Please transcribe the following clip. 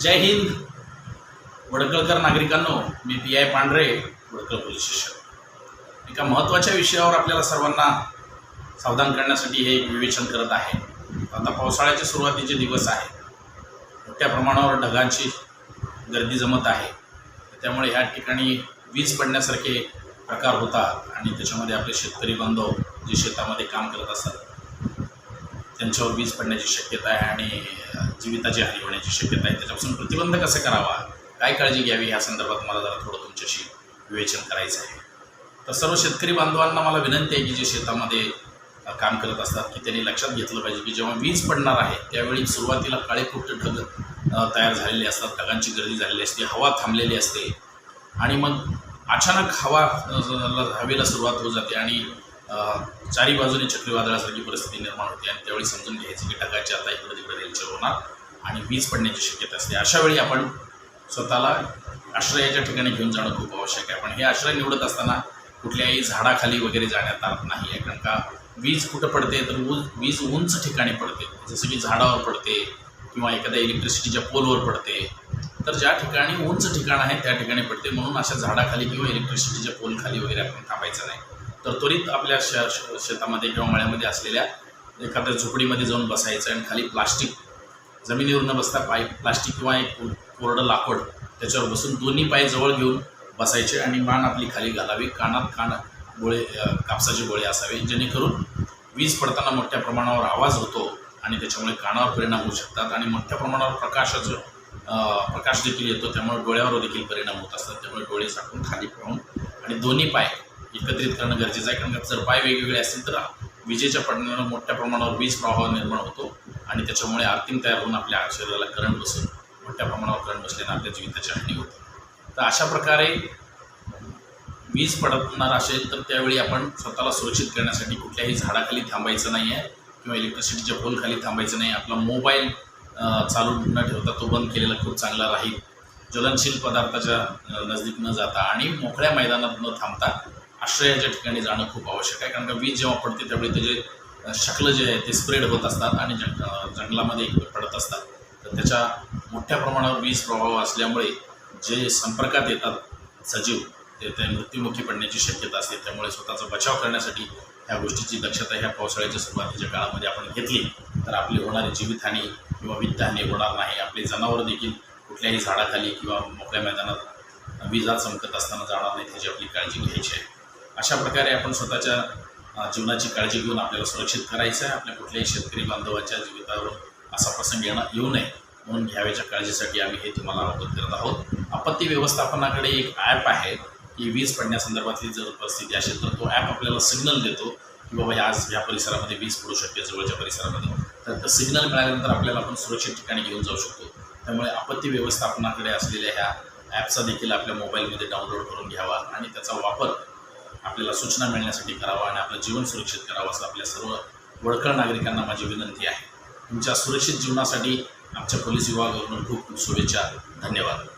जय हिंद. वडकळकर नागरिकांनो मी P I Pandhare Wadkal police station. एका महत्त्वाच्या विषयावर आपल्याला सर्वांना सावधान करण्यासाठी हे विवेचन करत आहे. आता पावसाळ्याचे सुरुवातीचे दिवस आहे मोठ्या प्रमाणावर ढगांची गर्दी जमत आहे. त्यामुळे ह्या ठिकाणी वीज पडण्यासारखे प्रकार होतात आणि त्याच्यामध्ये आपले शेतकरी बांधव जे शेतामध्ये काम करत असतात त्यांच्यावर वीज पडण्याची शक्यता आहे आणि जीविताची हानी होण्याची शक्यता आहे. त्याच्यापासून प्रतिबंध कसा करावा? काय काळजी घ्यावी? ह्या संदर्भात मला जरा थोडं तुमच्याशी विवेचन करायचं आहे. तर सर्व शेतकरी बांधवांना मला विनंती आहे की जे शेतामध्ये काम करत असतात की त्यांनी लक्षात घेतलं पाहिजे की जेव्हा वीज पडणार आहे त्यावेळी सुरुवातीला काळे कुट्ट ढग तयार झालेले असतात ढगांची गर्दी झालेली असते हवा थांबलेली असते आणि मग अचानक हवा हवेला सुरुवात होऊ जाते आणि चारी बाजूने चक्रीवादळासारखी परिस्थिती निर्माण होते आणि त्यावेळी समजून घ्यायचं की ढगाची आता इकडे तिकडे रेलचर होणार. आणि वीज पडण्याची शक्यता असते. अशावेळी आपण स्वतःला आश्रयाच्या ठिकाणी घेऊन जाणं खूप आवश्यक आहे. पण हे आश्रय निवडत असताना कुठल्याही झाडाखाली वगैरे जाण्यात आत नाही आहे. कारण का वीज कुठं पडते? तर ऊज वीज उंच ठिकाणी पडते. जसं की झाडावर पडते किंवा एखाद्या इलेक्ट्रिसिटीच्या पोलवर पडते. तर ज्या ठिकाणी उंच ठिकाण आहे त्या ठिकाणी पडते. म्हणून अशा झाडाखाली किंवा इलेक्ट्रिसिटीच्या पोलखाली वगैरे आपण थांबायचं नाही. तर त्वरित आपल्या श- शेतामध्ये किंवा मळ्यामध्ये असलेल्या एखाद्या झोपडीमध्ये जाऊन बसायचं आणि खाली प्लास्टिक जमिनीवर न बसता पाय प्लास्टिक किंवा एक कोरडं लाकूड त्याच्यावर बसून दोन्ही पाय जवळ घेऊन बसायचे आणि मान आपली खाली घालावी. कानात कान गोळे कापसाचे गोळे असावे. जेणेकरून वीज पडताना मोठ्या प्रमाणावर आवाज होतो आणि त्याच्यामुळे कानावर परिणाम होऊ शकतात आणि मोठ्या प्रमाणावर प्रकाशाचं प्रकाश देखील येतो. त्यामुळे डोळ्यावर देखील परिणाम होत असतात. त्यामुळे डोळे झाकून खाली पाहून आणि दोन्ही पाय एकत्रित करणं गरजेचं आहे. कारण का जर पाय वेगवेगळे असतील तर विजेच्या पडण्यानं मोठ्या प्रमाणावर वीज प्रवाह निर्माण होतो. आणि त्याच्यामुळे आर्थिंग तयार होऊन आपल्या शरीराला करंट बसेल मोठ्या प्रमाणावर करंट बसल्याने आपल्या जीविताची हानी होते. तर अशा प्रकारे वीज पडणार असेल तर त्यावेळी आपण स्वतःला सुरक्षित करण्यासाठी कुठल्याही झाडाखाली थांबायचं नाही आहे किंवा इलेक्ट्रिसिटीच्या पोलखाली थांबायचं नाही आपला मोबाईल चालू न ठेवता तो बंद केलेला खूप चांगला राहील. ज्वलनशील पदार्थाच्या नजदीक न जाता आणि मोकळ्या मैदानात न थांबता आश्रयाच्या ठिकाणी जाणं खूप आवश्यक आहे. कारण का वीज जेव्हा पडते त्यावेळी त्याचे शकलं जे आहे ते स्प्रेड होत असतात आणि जंग जंगलामध्ये पडत असतात. तर त्याच्या मोठ्या प्रमाणावर वीज प्रभाव असल्यामुळे जे संपर्कात येतात सजीव ते ते मृत्युमुखी पडण्याची शक्यता असते. त्यामुळे स्वतःचा बचाव करण्यासाठी ह्या गोष्टीची दक्षता ह्या पावसाळ्याच्या सुरुवातीच्या काळामध्ये आपण घेतली तर आपली होणारी जीवितहानी किंवा वित्तहानी होणार नाही. आपली जनावरं देखील कुठल्याही झाडाखाली किंवा मोकळ्या मैदानात विजा चमकत असताना जाणार नाही त्याची आपली काळजी घ्यायची आहे. अशा प्रकारे आपण स्वतःच्या जीवनाची काळजी घेऊन आपल्याला सुरक्षित करायचं आहे. आपल्या कुठल्याही शेतकरी बांधवाच्या जीवितावर असा प्रसंग येणं येऊ नये. म्हणून घ्याव्याच्या काळजीसाठी आम्ही हे तुम्हाला अवगत करत आहोत. आपत्ती व्यवस्थापनाकडे एक ॲप आहे की वीज पडण्यासंदर्भातली जर परिस्थिती असेल तर तो ॲप आपल्याला सिग्नल देतो की बाबा या आज या परिसरामध्ये वीज पडू शकते जवळच्या परिसरामध्ये. तर सिग्नल मिळाल्यानंतर आपल्याला आपण सुरक्षित ठिकाणी घेऊन जाऊ शकतो. त्यामुळे आपत्ती व्यवस्थापनाकडे असलेल्या ह्या ॲपचा देखील आपल्या मोबाईलमध्ये डाउनलोड करून घ्यावा आणि त्याचा वापर आपल्याला सूचना मिळण्यासाठी करावा आणि आपलं जीवन सुरक्षित करावं असं आपल्या सर्व वडखळ नागरिकांना माझी विनंती आहे. तुमच्या सुरक्षित जीवनासाठी आमच्या पोलीस विभागाकडून खूप खूप शुभेच्छा. धन्यवाद.